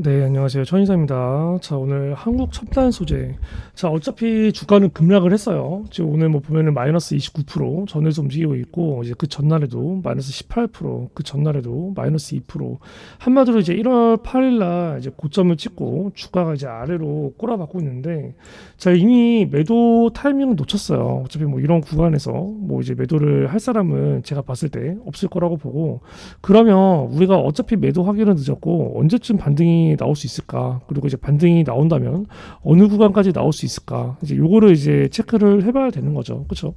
네, 안녕하세요. 천인사입니다. 자, 오늘 한국 첨단 소재. 자, 어차피 주가는 급락을 했어요. 지금 오늘 뭐 보면은 마이너스 29%, 전에서 움직이고 있고, 이제 그 전날에도 마이너스 18%, 그 전날에도 마이너스 2%. 한마디로 이제 1월 8일 날 이제 고점을 찍고 주가가 이제 아래로 꼬라박고 있는데, 자, 이미 매도 타이밍을 놓쳤어요. 어차피 뭐 이런 구간에서 뭐 이제 매도를 할 사람은 제가 봤을 때 없을 거라고 보고, 그러면 우리가 어차피 매도 하기는 늦었고, 언제쯤 반등이 나올 수 있을까? 그리고 이제 반등이 나온다면 어느 구간까지 나올 수 있을까? 이제 요거를 이제 체크를 해봐야 되는 거죠. 그렇죠?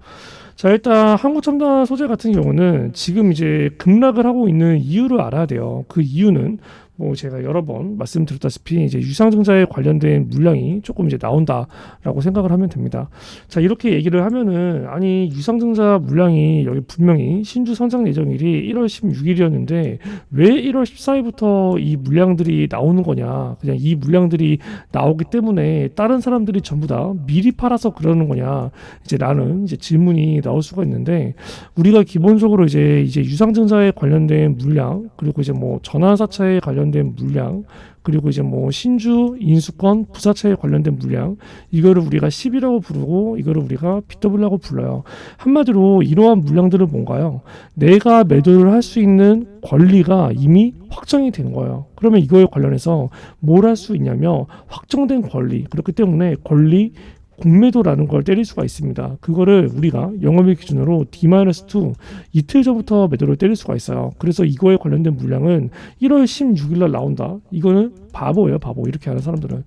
자, 일단 한국 첨단 소재 같은 경우는 지금 이제 급락을 하고 있는 이유를 알아야 돼요. 그 이유는 뭐 제가 여러 번 말씀드렸다시피 이제 유상증자에 관련된 물량이 조금 이제 나온다라고 생각을 하면 됩니다. 자 이렇게 얘기를 하면은 아니 유상증자 물량이 여기 분명히 신주 선장 예정일이 1월 16일이었는데 왜 1월 14일부터 이 물량들이 나오는 거냐? 그냥 이 물량들이 나오기 때문에 다른 사람들이 전부 다 미리 팔아서 그러는 거냐? 이제 라는 이제 질문이 나올 수가 있는데 우리가 기본적으로 이제 이제 유상증자에 관련된 물량 그리고 이제 뭐 전환사차에 관련 관련된 물량 그리고 이제 뭐 신주 인수권 부사채에 관련된 물량 이거를 우리가 10이라고 부르고 이거를 우리가 BW라고 불러요. 한마디로 이러한 물량들은 뭔가요? 내가 매도를 할 수 있는 권리가 이미 확정이 된 거예요. 그러면 이거에 관련해서 뭘 할 수 있냐면 확정된 권리 그렇기 때문에 권리 공매도라는 걸 때릴 수가 있습니다. 그거를 우리가 영업일 기준으로 D-2 이틀 전부터 매도를 때릴 수가 있어요. 그래서 이거에 관련된 물량은 1월 16일 날 나온다. 이거는 바보예요, 바보. 이렇게 하는 사람들은.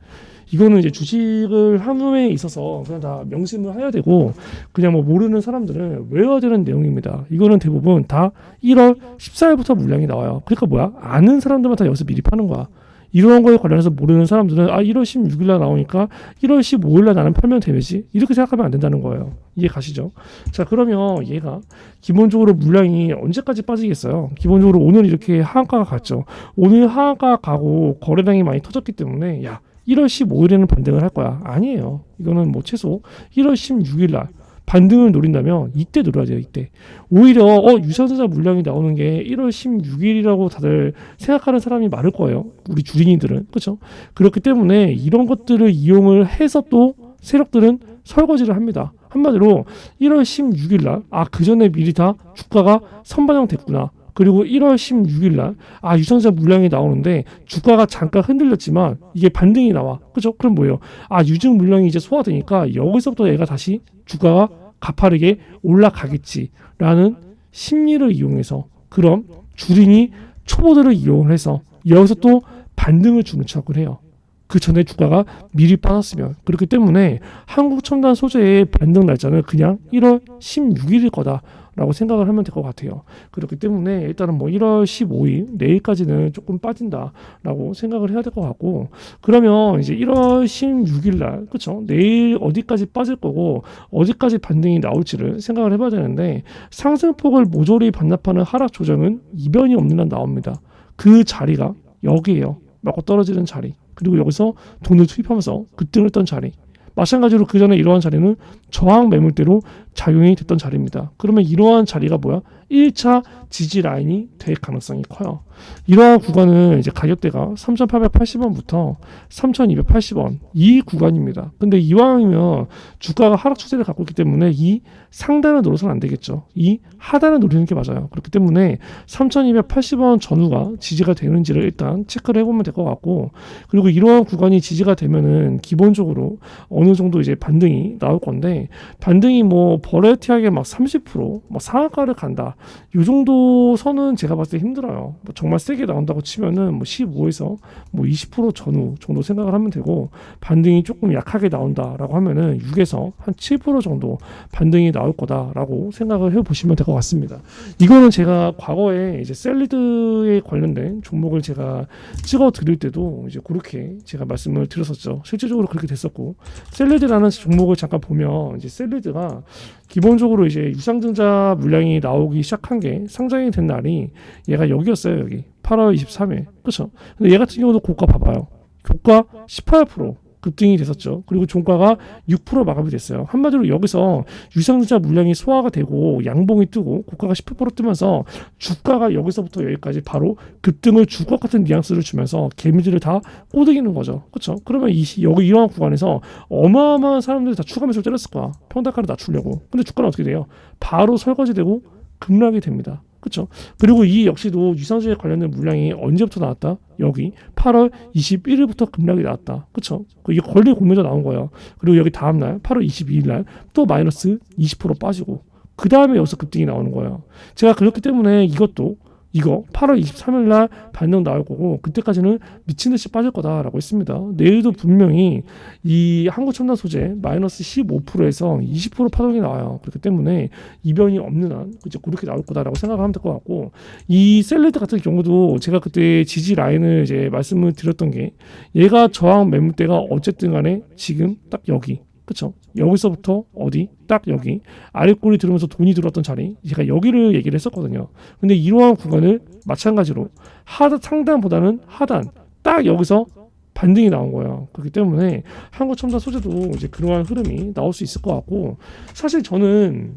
이거는 이제 주식을 함에 있어서 그냥 다 명심을 해야 되고 그냥 뭐 모르는 사람들은 외워야 되는 내용입니다. 이거는 대부분 다 1월 14일부터 물량이 나와요. 그러니까 뭐야? 아는 사람들만 다 여기서 미리 파는 거야. 이런 거에 관련해서 모르는 사람들은 아 1월 16일 날 나오니까 1월 15일 날 나는 팔면 되지 이렇게 생각하면 안 된다는 거예요. 이해 가시죠? 자 그러면 얘가 기본적으로 물량이 언제까지 빠지겠어요? 기본적으로 오늘 이렇게 하한가가 갔죠. 오늘 하한가 가고 거래량이 많이 터졌기 때문에 야 1월 15일에는 반등을 할 거야. 아니에요. 이거는 뭐 최소 1월 16일 날 반등을 노린다면 이때 노려야 돼요. 이때 오히려 어 유상증자 물량이 나오는 게 1월 16일이라고 다들 생각하는 사람이 많을 거예요. 우리 주린이들은 그렇죠. 그렇기 때문에 이런 것들을 이용을 해서 또 세력들은 설거지를 합니다. 한마디로 1월 16일 날 아 그 전에 미리 다 주가가 선반영 됐구나. 그리고 1월 16일 날, 아, 유상자 물량이 나오는데 주가가 잠깐 흔들렸지만 이게 반등이 나와. 그죠? 그럼 뭐예요? 아, 유증 물량이 이제 소화되니까 여기서부터 얘가 다시 주가가 가파르게 올라가겠지라는 심리를 이용해서 그럼 주린이 초보들을 이용해서 여기서 또 반등을 주는 척을 해요. 그 전에 주가가 미리 빠졌으면 그렇기 때문에 한국 첨단 소재의 반등 날짜는 그냥 1월 16일일 거다. 라고 생각을 하면 될 것 같아요. 그렇기 때문에 일단은 뭐 1월 15일 내일까지는 조금 빠진다라고 생각을 해야 될 것 같고 그러면 이제 1월 16일 날 그쵸 내일 어디까지 빠질 거고 어디까지 반등이 나올지를 생각을 해봐야 되는데 상승폭을 모조리 반납하는 하락 조정은 이변이 없는 한 나옵니다. 그 자리가 여기에요. 맞고 떨어지는 자리. 그리고 여기서 돈을 투입하면서 급등을 했던 자리. 마찬가지로 그 전에 이러한 자리는 저항 매물대로 작용이 됐던 자리입니다. 그러면 이러한 자리가 뭐야? 1차 지지 라인이 될 가능성이 커요. 이러한 구간은 이제 가격대가 3,880원부터 3,280원 이 구간입니다. 근데 이왕이면 주가가 하락 추세를 갖고 있기 때문에 이 상단을 노려서는 안 되겠죠. 이 하단을 노리는 게 맞아요. 그렇기 때문에 3,280원 전후가 지지가 되는지를 일단 체크를 해보면 될 것 같고 그리고 이러한 구간이 지지가 되면은 기본적으로 어느 정도 이제 반등이 나올 건데 반등이 뭐 버라이티하게 막 30%뭐 상한가를 간다. 요 정도 선은 제가 봤을 때 힘들어요. 뭐 정말 세게 나온다고 치면은 뭐 15에서 뭐 20% 전후 정도 생각을 하면 되고 반등이 조금 약하게 나온다라고 하면은 6에서 한 7% 정도 반등이 나올 거다라고 생각을 해 보시면 될 것 같습니다. 이거는 제가 과거에 이제 셀리드에 관련된 종목을 제가 찍어 드릴 때도 이제 그렇게 제가 말씀을 드렸었죠. 실질적으로 그렇게 됐었고 셀리드라는 종목을 잠깐 보면 이제 셀리드가 기본적으로 이제 유상증자 물량이 나오기 시작한 게 상장이 된 날이 얘가 여기였어요 여기. 8월 23일. 그렇죠 근데 얘 같은 경우도 고가 봐봐요. 고가 18% 급등이 됐었죠. 그리고 종가가 6% 마감이 됐어요. 한마디로 여기서 유상증자 물량이 소화가 되고 양봉이 뜨고 고가가 10% 뜨면서 주가가 여기서부터 여기까지 바로 급등을 줄 것 같은 뉘앙스를 주면서 개미들을 다 꼬드기는 거죠. 그렇죠? 그러면 이 시- 여기 이러한 구간에서 어마어마한 사람들이 다 추가 매수를 때렸을 거야. 평단가를 낮추려고. 근데 주가는 어떻게 돼요? 바로 설거지되고 급락이 됩니다. 그렇죠? 그리고 이 역시도 유상증자에 관련된 물량이 언제부터 나왔다? 여기 8월 21일부터 급락이 나왔다. 그렇죠? 이게 권리 공매도 나온 거예요. 그리고 여기 다음 날 8월 22일 날 또 마이너스 20% 빠지고 그 다음에 여기서 급등이 나오는 거예요. 제가 그렇기 때문에 이것도 이거 8월 23일 날 반등 나올 거고 그때까지는 미친 듯이 빠질 거다라고 했습니다. 내일도 분명히 이 한국 첨단 소재 마이너스 15%에서 20% 파동이 나와요. 그렇기 때문에 이변이 없는 한 이제 그렇게 나올 거다라고 생각하면 될 것 같고 이 셀레드 같은 경우도 제가 그때 지지 라인을 이제 말씀을 드렸던 게 얘가 저항 매물대가 어쨌든 간에 지금 딱 여기 그쵸? 여기서부터 어디? 딱 여기. 아랫골이 들으면서 돈이 들어왔던 자리. 제가 여기를 얘기를 했었거든요. 근데 이러한 구간을 마찬가지로 하단 상단보다는 하단. 딱 여기서 반등이 나온 거예요. 그렇기 때문에 한국 첨단 소재도 이제 그러한 흐름이 나올 수 있을 것 같고 사실 저는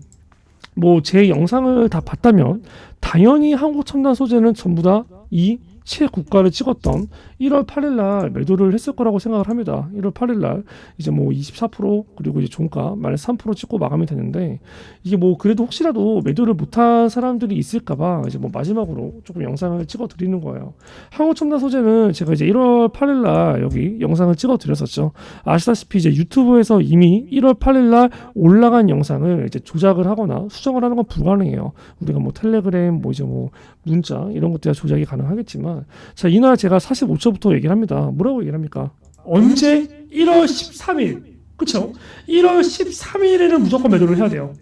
뭐 제 영상을 다 봤다면 당연히 한국 첨단 소재는 전부 다 이 최고가를 찍었던 1월 8일 날 매도를 했을 거라고 생각을 합니다. 1월 8일 날 이제 뭐 24% 그리고 이제 종가 마이너스 3% 찍고 마감이 되는데 이게 뭐 그래도 혹시라도 매도를 못한 사람들이 있을까 봐 이제 뭐 마지막으로 조금 영상을 찍어 드리는 거예요. 한국첨단 소재는 제가 이제 1월 8일 날 여기 영상을 찍어 드렸었죠. 아시다시피 이제 유튜브에서 이미 1월 8일 날 올라간 영상을 이제 조작을 하거나 수정을 하는 건 불가능해요. 우리가 뭐 텔레그램 뭐 이제 뭐 문자 이런 것들이 조작이 가능하겠지만 자 이날 제가 45초부터 얘기를 합니다. 뭐라고 얘기를 합니까? 언제 1월 13일 그쵸? 1월 13일에는 무조건 매도를 해야 돼요.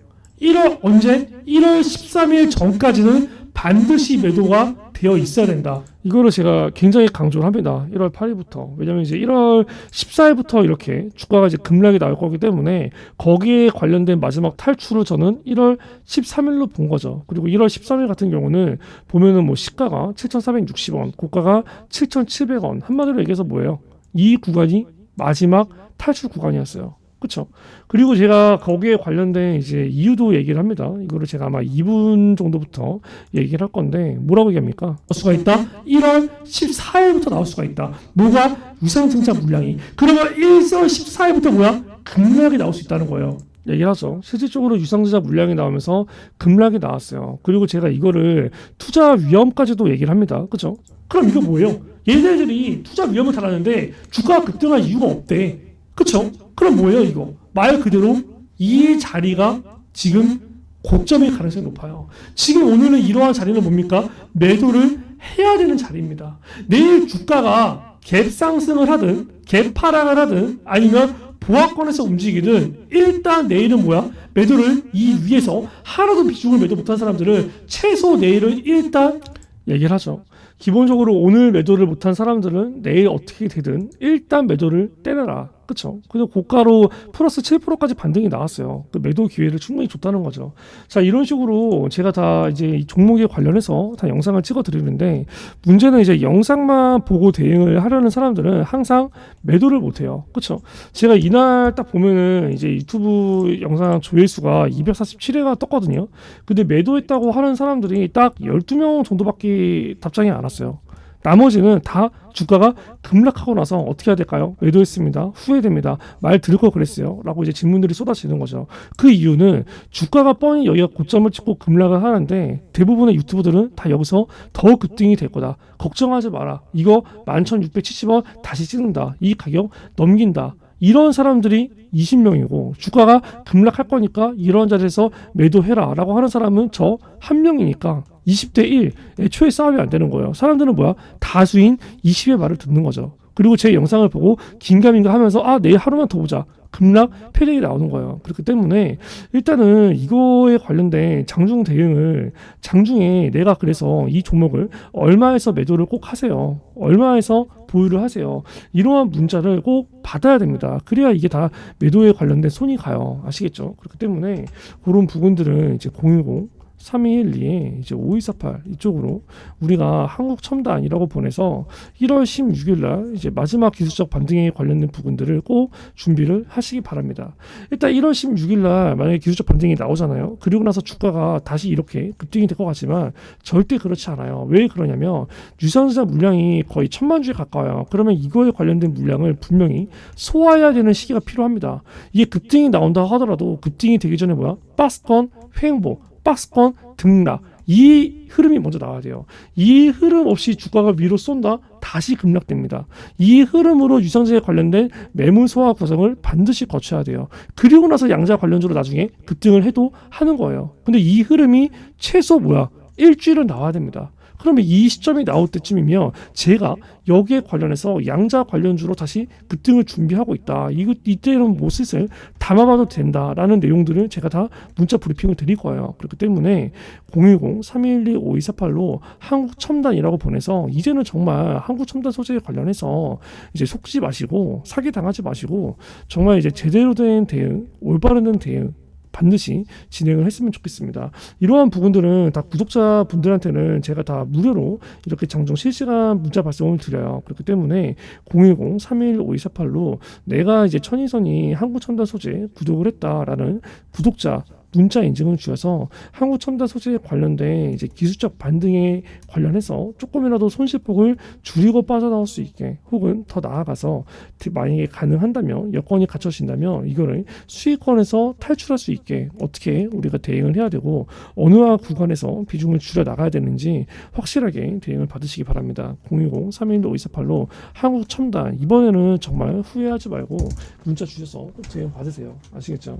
1월 언제? 1월 13일 전까지는 반드시 매도가 되어 있어야 된다. 이거를 제가 굉장히 강조를 합니다. 1월 8일부터. 왜냐면 이제 1월 14일부터 이렇게 주가가 이제 급락이 나올 거기 때문에 거기에 관련된 마지막 탈출을 저는 1월 13일로 본 거죠. 그리고 1월 13일 같은 경우는 보면은 뭐 시가가 7,460원, 고가가 7,700원. 한마디로 얘기해서 뭐예요? 이 구간이 마지막 탈출 구간이었어요. 그렇죠. 그리고 제가 거기에 관련된 이제 이유도 얘기를 합니다. 이거를 제가 아마 2분 정도부터 얘기를 할 건데 뭐라고 얘기합니까? 나올 수가 있다. 1월 14일부터 나올 수가 있다. 뭐가 유상증자 물량이. 그러면 1월 14일부터 뭐야? 급락이 나올 수 있다는 거예요. 얘기를 하죠. 실질적으로 유상증자 물량이 나오면서 급락이 나왔어요. 그리고 제가 이거를 투자 위험까지도 얘기를 합니다. 그죠? 그럼 이거 뭐예요? 얘네들이 투자 위험을 달았는데 주가가 급등할 이유가 없대. 그쵸? 그럼 뭐예요 이거? 말 그대로 이 자리가 지금 고점일 가능성이 높아요. 지금 오늘은 이러한 자리는 뭡니까? 매도를 해야 되는 자리입니다. 내일 주가가 갭 상승을 하든 갭 하락을 하든 아니면 보합권에서 움직이든 일단 내일은 뭐야? 매도를 이 위에서 하나도 비중을 매도 못한 사람들은 최소 내일은 일단 얘기를 하죠. 기본적으로 오늘 매도를 못한 사람들은 내일 어떻게 되든 일단 매도를 때려라. 그쵸? 그래서 고가로 플러스 7%까지 반등이 나왔어요. 그 매도 기회를 충분히 줬다는 거죠. 자, 이런 식으로 제가 다 이제 이 종목에 관련해서 다 영상을 찍어 드리는데 문제는 이제 영상만 보고 대응을 하려는 사람들은 항상 매도를 못 해요. 그쵸? 제가 이날 딱 보면은 이제 유튜브 영상 조회수가 247회가 떴거든요. 근데 매도했다고 하는 사람들이 딱 12명 정도밖에 답장이 안 왔어요. 나머지는 다 주가가 급락하고 나서 어떻게 해야 될까요? 매도했습니다. 후회됩니다. 말 들을 걸 그랬어요. 라고 이제 질문들이 쏟아지는 거죠. 그 이유는 주가가 뻔히 여기가 고점을 찍고 급락을 하는데 대부분의 유튜브들은 다 여기서 더 급등이 될 거다. 걱정하지 마라. 이거 11,670원 다시 찍는다. 이 가격 넘긴다. 이런 사람들이 20명이고 주가가 급락할 거니까 이런 자리에서 매도해라 라고 하는 사람은 저 한 명이니까 20대 1 애초에 싸움이 안 되는 거예요. 사람들은 뭐야? 다수인 20의 말을 듣는 거죠. 그리고 제 영상을 보고 긴가민가 하면서 아 내일 하루만 더 보자. 급락 패닉이 나오는 거예요. 그렇기 때문에 일단은 이거에 관련된 장중 대응을 장중에 내가 그래서 이 종목을 얼마에서 매도를 꼭 하세요. 얼마에서 보유를 하세요. 이러한 문자를 꼭 받아야 됩니다. 그래야 이게 다 매도에 관련된 손이 가요. 아시겠죠? 그렇기 때문에 그런 부분들은 이제 010 3212에 이제 5248 이쪽으로 우리가 한국 첨단이라고 보내서 1월 16일 날 이제 마지막 기술적 반등에 관련된 부분들을 꼭 준비를 하시기 바랍니다. 일단 1월 16일 날 만약에 기술적 반등이 나오잖아요. 그리고 나서 주가가 다시 이렇게 급등이 될 것 같지만 절대 그렇지 않아요. 왜 그러냐면 유상증자 물량이 거의 천만 주에 가까워요. 그러면 이거에 관련된 물량을 분명히 소화해야 되는 시기가 필요합니다. 이게 급등이 나온다 하더라도 급등이 되기 전에 뭐야? 박스권 횡보, 박스권 등락 이 흐름이 먼저 나와야 돼요. 이 흐름 없이 주가가 위로 쏜다 다시 급락됩니다. 이 흐름으로 유상증에 관련된 매물 소화 과정을 반드시 거쳐야 돼요. 그리고 나서 양자 관련주로 나중에 급등을 해도 하는 거예요. 근데 이 흐름이 최소 뭐야? 일주일은 나와야 됩니다. 그러면 이 시점이 나올 때쯤이면 제가 여기에 관련해서 양자 관련주로 다시 급등을 준비하고 있다. 이거 이때는 모습을 담아봐도 된다라는 내용들을 제가 다 문자 브리핑을 드릴 거예요. 그렇기 때문에 010-3212-5248로 한국 첨단이라고 보내서 이제는 정말 한국 첨단 소재에 관련해서 이제 속지 마시고 사기 당하지 마시고 정말 이제 제대로 된 대응, 올바른 대응 반드시 진행을 했으면 좋겠습니다. 이러한 부분들은 다 구독자 분들한테는 제가 다 무료로 이렇게 장중 실시간 문자 발송을 드려요. 그렇기 때문에 010-315248로 내가 이제 천이선이 한국첨단 소재 구독을 했다라는 구독자 문자 인증을 주셔서 한국 첨단 소재에 관련된 이제 기술적 반등에 관련해서 조금이라도 손실폭을 줄이고 빠져나올 수 있게 혹은 더 나아가서 만약에 가능한다면 여건이 갖춰진다면 이거를 수익권에서 탈출할 수 있게 어떻게 우리가 대응을 해야 되고 어느 구간에서 비중을 줄여 나가야 되는지 확실하게 대응을 받으시기 바랍니다. 010-311-5248로 한국 첨단 이번에는 정말 후회하지 말고 문자 주셔서 꼭 대응 받으세요. 아시겠죠?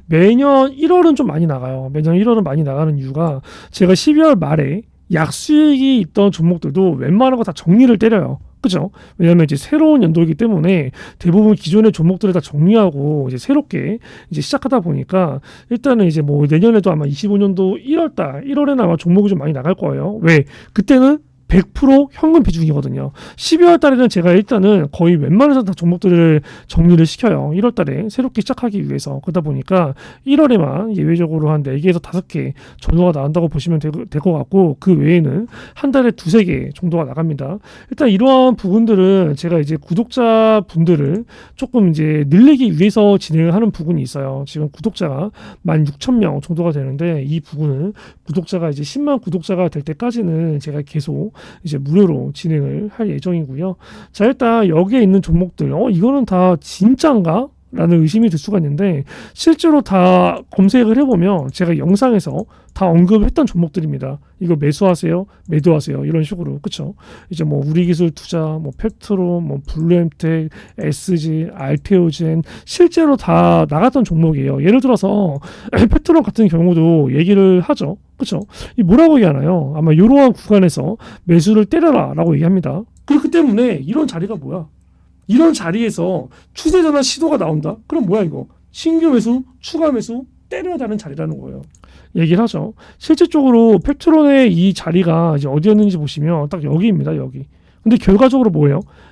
매년 1월은 좀 많이 나가요. 매년 1월은 많이 나가는 이유가 제가 12월 말에 약수익이 있던 종목들도 웬만한 거 다 정리를 때려요. 그죠? 왜냐하면 이제 새로운 연도이기 때문에 대부분 기존의 종목들을 다 정리하고 이제 새롭게 이제 시작하다 보니까 일단은 이제 뭐 내년에도 아마 25년도 1월달 1월에는 아마 종목이 좀 많이 나갈 거예요. 왜? 그때는 100% 현금 비중이거든요. 12월 달에는 제가 일단은 거의 웬만해서 다 종목들을 정리를 시켜요. 1월 달에 새롭게 시작하기 위해서. 그러다 보니까 1월에만 예외적으로 한 4개에서 5개 정도가 나온다고 보시면 될 것 같고 그 외에는 한 달에 두세 개 정도가 나갑니다. 일단 이러한 부분들은 제가 이제 구독자 분들을 조금 이제 늘리기 위해서 진행을 하는 부분이 있어요. 지금 구독자가 16,000명 정도가 되는데 이 부분은 구독자가 이제 10만 구독자가 될 때까지는 제가 계속 이제 무료로 진행을 할 예정이고요. 자, 일단 여기에 있는 종목들, 어, 이거는 다 진짠가? 라는 의심이 들 수가 있는데 실제로 다 검색을 해보면 제가 영상에서 다 언급했던 종목들입니다. 이거 매수하세요, 매도하세요 이런 식으로 그쵸? 이제 뭐 우리기술 투자, 뭐 페트로, 뭐 블루엠텍, SG, 알테오젠 실제로 다 나갔던 종목이에요. 예를 들어서 페트로 같은 경우도 얘기를 하죠. 이 뭐라고 얘기하나요? 아마 이러한 구간에서 매수를 때려라라고 얘기합니다. 그렇기 때문에 이런 자리가 뭐야? 이런 자리에서 추세 전환 시도가 나온다? 그럼 뭐야 이거? 신규 매수, 추가 매수 때려야 되는 자리라는 거예요. 얘기를 하죠. 실질적으로 팩트론의 이 자리가 이제 어디였는지 보시면 딱 여기입니다. 여기. 근데 결과적으로 뭐예요?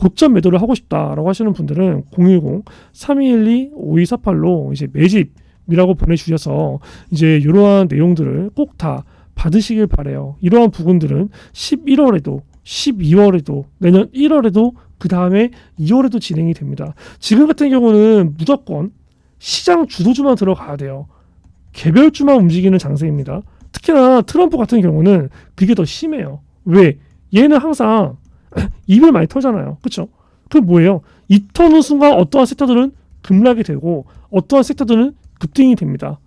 고점 매도를 하고 싶다라고 하시는 분들은 010-3212-5248로 이제 매집이라고 보내주셔서 이제 이러한 내용들을 꼭 다 받으시길 바래요. 이러한 부분들은 11월에도 12월에도 내년 1월에도 그 다음에 2월에도 진행이 됩니다. 지금 같은 경우는 무조건 시장 주도주만 들어가야 돼요. 개별주만 움직이는 장세입니다. 특히나 트럼프 같은 경우는 그게 더 심해요. 왜? 얘는 항상 입을 많이 털잖아요. 그쵸? 그 뭐예요? 이 터는 순간 어떠한 섹터들은 급락이 되고 어떠한 섹터들은 급등이 됩니다.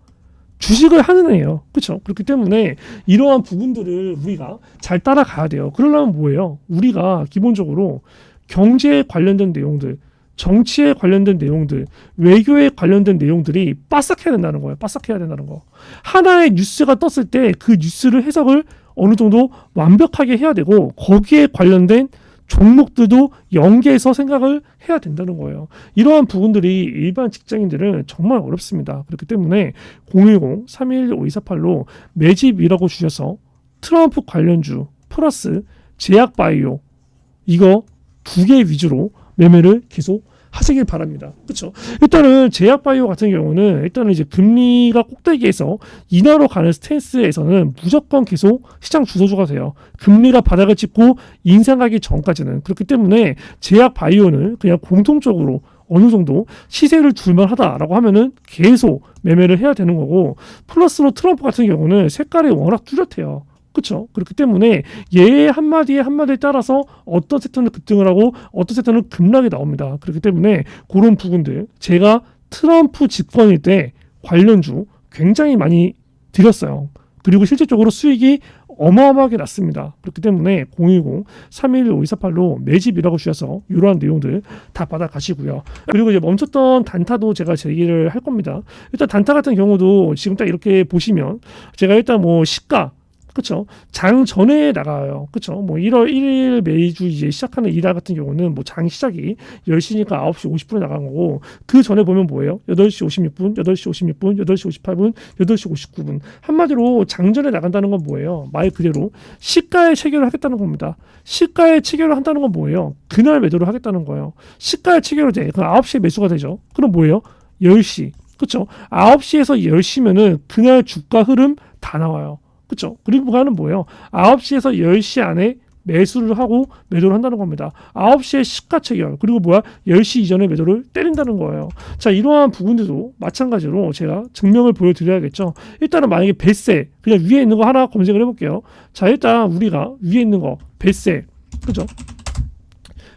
주식을 하는 애예요. 그렇죠? 그렇기 때문에 이러한 부분들을 우리가 잘 따라가야 돼요. 그러려면 뭐예요? 우리가 기본적으로 경제에 관련된 내용들, 정치에 관련된 내용들, 외교에 관련된 내용들이 빠삭해야 된다는 거예요. 빠삭해야 된다는 거. 하나의 뉴스가 떴을 때 그 뉴스를 해석을 어느 정도 완벽하게 해야 되고 거기에 관련된 종목들도 연계해서 생각을 해야 된다는 거예요. 이러한 부분들이 일반 직장인들은 정말 어렵습니다. 그렇기 때문에 010-311-5248로 매집이라고 주셔서 트럼프 관련주 플러스 제약바이오 이거 두 개 위주로 매매를 계속 하시길 바랍니다. 그렇죠? 일단은 제약바이오 같은 경우는 일단은 이제 금리가 꼭대기에서 인하로 가는 스탠스에서는 무조건 계속 시장 주도주가 돼요. 금리가 바닥을 찍고 인상하기 전까지는 그렇기 때문에 제약바이오는 그냥 공통적으로 어느 정도 시세를 줄만 하다라고 하면은 계속 매매를 해야 되는 거고 플러스로 트럼프 같은 경우는 색깔이 워낙 뚜렷해요. 그렇죠. 그렇기 때문에 얘 한마디에 한마디에 따라서 어떤 섹터는 급등을 하고 어떤 섹터는 급락이 나옵니다. 그렇기 때문에 그런 부분들 제가 트럼프 집권일 때 관련주 굉장히 많이 드렸어요. 그리고 실질적으로 수익이 어마어마하게 났습니다. 그렇기 때문에 010-311-5248로 매집이라고 주셔서 이러한 내용들 다 받아 가시고요. 그리고 이제 멈췄던 단타도 제가 제기를 할 겁니다. 일단 단타 같은 경우도 지금 딱 이렇게 보시면 제가 일단 뭐 시가 그쵸? 장 전에 나가요. 그쵸? 뭐 1월 1일 매주 이제 시작하는 이달 같은 경우는 뭐 장 시작이 10시니까 9시 50분에 나간 거고 그 전에 보면 뭐예요? 8시 56분, 8시 56분, 8시 58분, 8시 59분. 한마디로 장전에 나간다는 건 뭐예요? 말 그대로 시가에 체결을 하겠다는 겁니다. 시가에 체결을 한다는 건 뭐예요? 그날 매도를 하겠다는 거예요. 시가에 체결을 돼. 그럼 9시에 매수가 되죠. 그럼 뭐예요? 10시. 그쵸? 9시에서 10시면은 그날 주가 흐름 다 나와요. 그리고 그거는 뭐예요? 9시에서 10시 안에 매수를 하고 매도를 한다는 겁니다. 9시에 시가 체결 그리고 뭐야 10시 이전에 매도를 때린다는 거예요. 자 이러한 부분들도 마찬가지로 제가 증명을 보여드려야겠죠. 일단은 만약에 뱃세 그냥 위에 있는 거 하나 검색을 해볼게요. 자 일단 우리가 위에 있는 거 뱃세 그죠?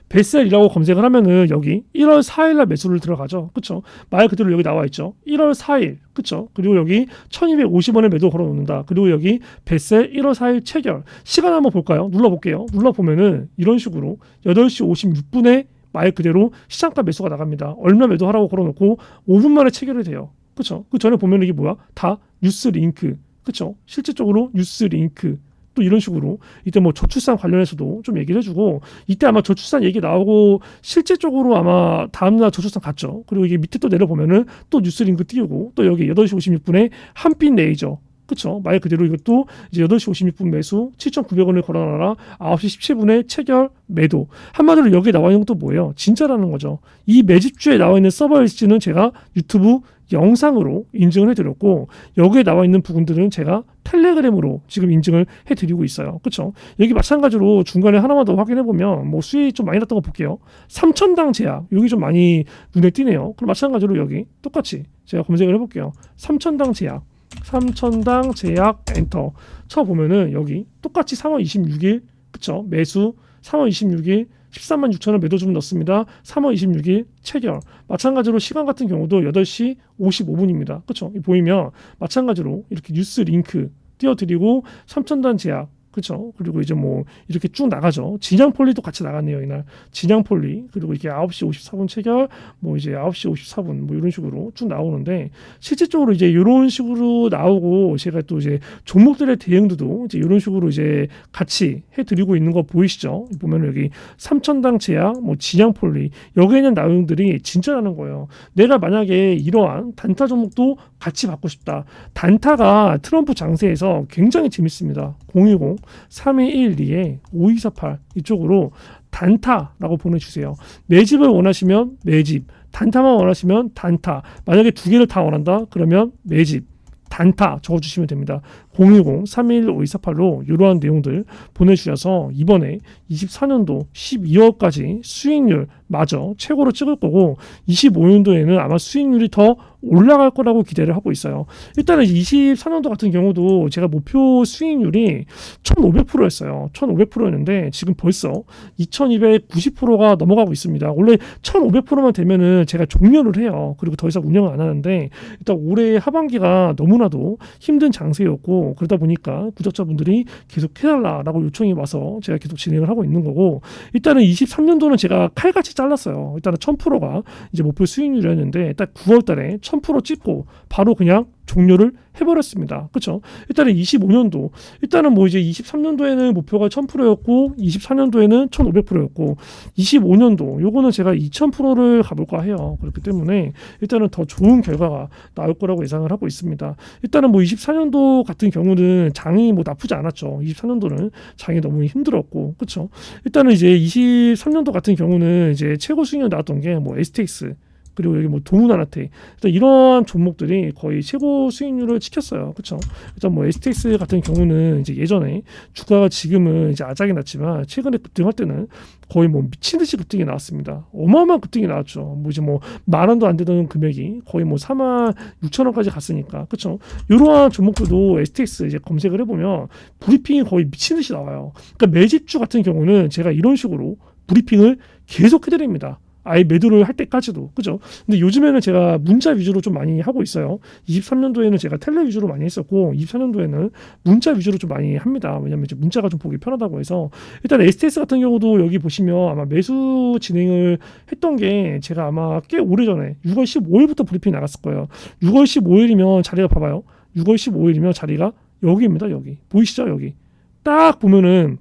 뱃셀이라고 검색을 하면은 여기 1월 4일날 매수를 들어가죠. 그쵸? 말 그대로 여기 나와 있죠. 1월 4일. 그쵸? 그리고 여기 1250원에 매도 걸어 놓는다. 그리고 여기 뱃셀 1월 4일 체결. 시간 한번 볼까요? 눌러볼게요. 눌러보면은 이런 식으로 8시 56분에 말 그대로 시장가 매수가 나갑니다. 얼마 매도하라고 걸어놓고 5분 만에 체결이 돼요. 그쵸? 그 전에 보면 이게 뭐야? 다 뉴스 링크. 그쵸? 실질적으로 뉴스 링크. 또 이런 식으로 이때 뭐 저출산 관련해서도 좀 얘기를 해주고 이때 아마 저출산 얘기 나오고 실제적으로 아마 다음날 저출산 갔죠. 그리고 이게 밑에 또 내려보면은 또 뉴스 링크 띄우고 또 여기 8시 56분에 한빛 레이저 그쵸. 말 그대로 이것도 이제 8시 56분 매수 7,900원을 걸어놔라 9시 17분에 체결 매도. 한마디로 여기에 나와 있는 것도 뭐예요? 진짜라는 거죠. 이 매집주에 나와 있는 서버 일지는 제가 유튜브 영상으로 인증을 해드렸고 여기에 나와 있는 부분들은 제가 텔레그램으로 지금 인증을 해드리고 있어요. 그렇죠? 여기 마찬가지로 중간에 하나만 더 확인해 보면 뭐 수익 좀 많이 났던 거 볼게요. 3천당 제약 여기 좀 많이 눈에 띄네요. 그럼 마찬가지로 여기 똑같이 제가 검색을 해볼게요. 3천당 제약 3천당 제약 엔터 쳐보면은 여기 똑같이 3월 26일 그쵸 매수 3월 26일 13만 6천 원 매도 주문 넣습니다. 3월 26일 체결. 마찬가지로 시간 같은 경우도 8시 55분입니다. 그렇죠? 보이면 마찬가지로 이렇게 뉴스 링크 띄워드리고 3천단 제약 그렇죠. 그리고 이제 뭐 이렇게 쭉 나가죠. 진양 폴리도 같이 나갔네요 이날. 진양 폴리 그리고 이게 9시 54분 체결 뭐 이제 9시 54분 뭐 이런 식으로 쭉 나오는데 실질적으로 이제 이런 식으로 나오고 제가 또 이제 종목들의 대응도 이제 이런 식으로 이제 같이 해드리고 있는 거 보이시죠? 보면 여기 3천당 제약 뭐 진양 폴리 여기에 있는 내용들이 진짜라는 거예요. 내가 만약에 이러한 단타 종목도 같이 받고 싶다. 단타가 트럼프 장세에서 굉장히 재밌습니다. 010 3212에 5248 이쪽으로 단타라고 보내주세요. 매집을 원하시면 매집, 단타만 원하시면 단타. 만약에 두 개를 다 원한다? 그러면 매집. 단타 적어주시면 됩니다. 010-311-5248로 이러한 내용들 보내주셔서 이번에 24년도 12월까지 수익률 마저 최고로 찍을 거고 25년도에는 아마 수익률이 더 올라갈 거라고 기대를 하고 있어요. 일단은 24년도 같은 경우도 제가 목표 수익률이 1,500%였어요. 1,500%였는데 지금 벌써 2,290%가 넘어가고 있습니다. 원래 1,500%만 되면은 제가 종료를 해요. 그리고 더 이상 운영을 안 하는데 일단 올해 하반기가 너무나도 힘든 장세였고 그러다 보니까 구독자분들이 계속 해달라라고 요청이 와서 제가 계속 진행을 하고 있는 거고 일단은 23년도는 제가 칼같이 잘랐어요. 일단은 1000%가 이제 목표 수익률이었는데 딱 9월달에 1000% 찍고 바로 그냥 종료를 해버렸습니다. 그렇죠? 일단은 25년도 일단은 뭐 이제 23년도에는 목표가 1000%였고 24년도에는 1500%였고 25년도 요거는 제가 2000%를 가볼까 해요. 그렇기 때문에 일단은 더 좋은 결과가 나올 거라고 예상을 하고 있습니다. 일단은 뭐 24년도 같은 경우는 장이 뭐 나쁘지 않았죠. 24년도는 장이 너무 힘들었고 그렇죠? 일단은 이제 23년도 같은 경우는 이제 최고 수익률 나왔던 게 뭐 STX 그리고 여기 뭐 동훈아나테 일단 이러한 종목들이 거의 최고 수익률을 지켰어요. 그렇죠? 일단 뭐 STX 같은 경우는 이제 예전에 주가가 지금은 이제 아작이 났지만 최근에 급등할 때는 거의 뭐 미친 듯이 급등이 나왔습니다. 어마어마한 급등이 나왔죠. 뭐 이제 뭐 만 원도 안 되던 금액이 거의 뭐 4만 6천 원까지 갔으니까 그렇죠? 이러한 종목들도 STX 이제 검색을 해보면 브리핑이 거의 미친 듯이 나와요. 그러니까 매집주 같은 경우는 제가 이런 식으로 브리핑을 계속 해드립니다. 아예 매도를 할 때까지도 그죠? 근데 요즘에는 제가 문자 위주로 좀 많이 하고 있어요. 23년도에는 제가 텔레 위주로 많이 했었고 24년도에는 문자 위주로 좀 많이 합니다. 왜냐면 이제 문자가 좀 보기 편하다고 해서 일단 STS 같은 경우도 여기 보시면 아마 매수 진행을 했던 게 제가 아마 꽤 오래전에 6월 15일부터 브리핑 나갔을 거예요. 6월 15일이면 자리가 봐봐요. 6월 15일이면 자리가 여기입니다. 여기 보이시죠? 여기 딱 보면은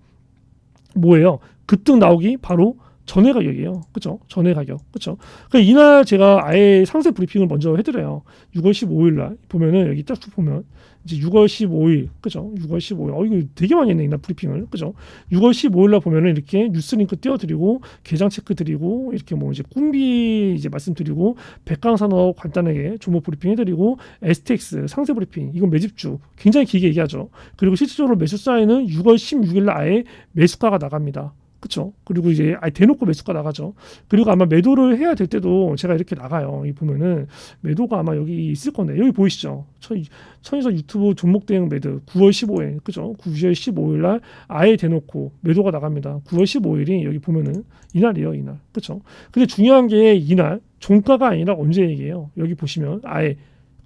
뭐예요? 급등 나오기 바로 전회 가격이에요. 그죠? 전회 가격. 그죠? 그러니까 이날 제가 아예 상세 브리핑을 먼저 해드려요. 6월 15일 날 보면은 여기 딱 보면 이제 6월 15일 그죠? 6월 15일 어 이거 되게 많이 했네 이날 브리핑을 그죠? 6월 15일 날 보면은 이렇게 뉴스 링크 띄워드리고 계장 체크 드리고 이렇게 뭐 이제 꿈비 이제 말씀드리고 백강산업 간단하게 종목 브리핑 해드리고 STX 상세 브리핑 이건 매집주 굉장히 길게 얘기하죠. 그리고 실질적으로 매수 사인은 6월 16일 날 아예 매수가가 나갑니다. 그렇죠. 그리고 이제 아예 대놓고 매수가 나가죠. 그리고 아마 매도를 해야 될 때도 제가 이렇게 나가요. 이 보면은 매도가 아마 여기 있을 건데 여기 보이시죠? 천, 천이서 유튜브 종목 대응 매도 9월 15일 그죠? 9월 15일 날 아예 대놓고 매도가 나갑니다. 9월 15일이 여기 보면은 이날이에요, 이날. 그렇죠? 근데 중요한 게 이날 종가가 아니라 언제 얘기해요. 여기 보시면 아예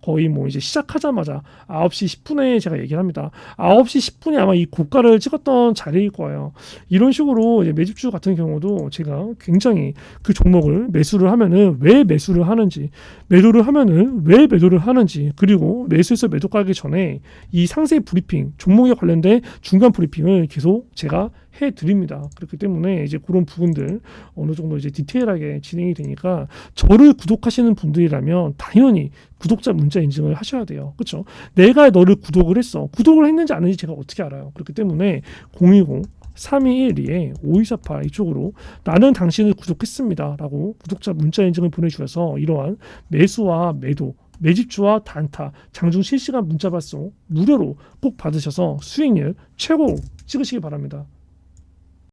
거의 뭐 이제 시작하자마자 9시 10분에 제가 얘기를 합니다. 9시 10분에 아마 이 고가를 찍었던 자리일 거예요. 이런 식으로 이제 매집주 같은 경우도 제가 굉장히 그 종목을 매수를 하면은 왜 매수를 하는지, 매도를 하면은 왜 매도를 하는지, 그리고 매수해서 매도 가기 전에 이 상세 브리핑, 종목에 관련된 중간 브리핑을 계속 제가 해 드립니다. 그렇기 때문에 이제 그런 부분들 어느 정도 이제 디테일하게 진행이 되니까 저를 구독하시는 분들이라면 당연히 구독자 문자 인증을 하셔야 돼요. 그렇죠? 내가 너를 구독을 했어. 구독을 했는지 안 했는지 제가 어떻게 알아요? 그렇기 때문에 010 3212에 5248 이쪽으로 나는 당신을 구독했습니다. 라고 구독자 문자 인증을 보내주셔서 이러한 매수와 매도 매집주와 단타, 장중 실시간 문자 발송 무료로 꼭 받으셔서 수익률 최고 찍으시기 바랍니다.